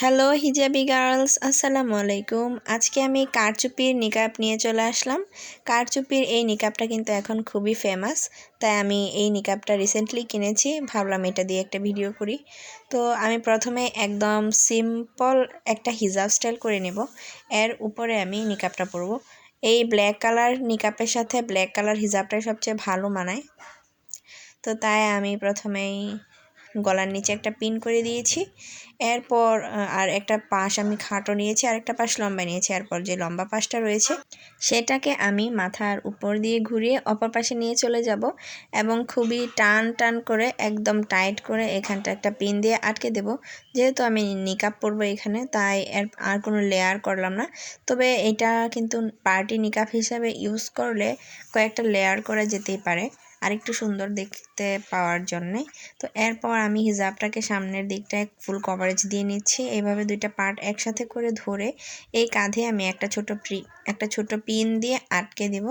Hello hijabi girls, আসসালামু আলাইকুম। আজকে আমি কারচুপির নিকাপ নিয়ে চলে আসলাম। কারচুপির এই নিকাপটা কিন্তু এখন খুবই ফেমাস তাই আমি এই নিকাপটা রিসেন্টলি কিনেছি। ভাবলাম এটা দিয়ে একটা ভিডিও করি। তো আমি প্রথমে একদম সিম্পল একটা হিজাব স্টাইল করে নেব। এর উপরে আমি নিকাপটা পরব। এই ব্ল্যাক কালার নিকাপের সাথে ব্ল্যাক কালার হিজাবটাই সবচেয়ে ভালো মানায়। তো তাই আমি প্রথমেই গলার নিচে একটা পিন করে দিয়েছি। এরপর আর একটা পাশ আমি খাটো নিয়েছি, আর একটা পাশ লম্বা নিয়েছি। এরপর যে লম্বা পাশটা রয়েছে, সেটাকে আমি মাথার উপর দিয়ে ঘুরিয়ে অপর পাশে নিয়ে চলে যাব এবং খুবই টান টান করে, একদম টাইট করে এখানটা একটা পিন দিয়ে আটকে দেব। যেহেতু আমি নিকাপ পরবো এখানে, তাই আর কোনো লেয়ার করলাম না। তবে এটা কিন্তু পার্টি নিকাপ হিসাবে ইউজ করলে কয়েকটা লেয়ার করা যেতেই পারে। আরেকটু সুন্দর দেখতে পাওয়ার জন্যে। তো এরপর আমি হিজাবটাকে সামনের দিকটায় ফুল কভারেজ দিয়ে নিচ্ছি। এইভাবে দুইটা পার্ট একসাথে করে ধরে এই কাঁধে আমি একটা ছোট একটা ছোট পিন দিয়ে আটকে দিব।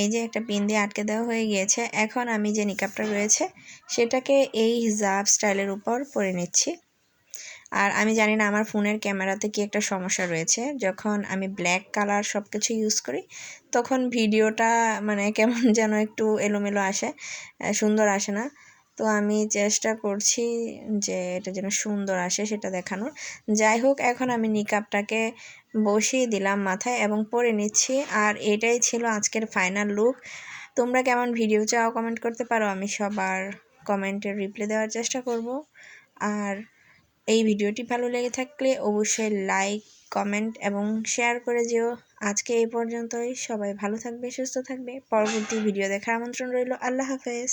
এই যে একটা পিন দিয়ে আটকে দেওয়া হয়ে গিয়েছে। এখন আমি যে নিকাপটা রয়েছে, সেটাকে এই হিজাব স্টাইলের উপর পরে নিচ্ছি। আর আমি জানি না আমার ফোনের ক্যামেরাতে কি একটা সমস্যা রয়েছে। যখন আমি ব্ল্যাক কালার সব কিছু ইউজ করি, তখন ভিডিওটা মানে কেমন যেন একটু এলোমেলো আসে সুন্দর আসে না। তো আমি চেষ্টা করছি যে এটা যেন সুন্দর আসে সেটা দেখানোর। যাই হোক, এখন আমি নিকাপটাকে বসিয়ে দিলাম মাথায় এবং পরে নিচ্ছি। আর এটাই ছিল আজকের ফাইনাল লুক তোমরা কেমন ভিডিও চাও কমেন্ট করতে পারো। আমি সবার কমেন্টের রিপ্লাই দেওয়ার চেষ্টা করব। আর এই ভিডিওটি ভালো লেগে থাকলে অবশ্যই লাইক, কমেন্ট এবং শেয়ার করে যেও। আজকে এই পর্যন্তই। সবাই ভালো থাকবে, সুস্থ থাকবে। পরবর্তী ভিডিও দেখার আমন্ত্রণ রইল। আল্লাহ হাফেজ।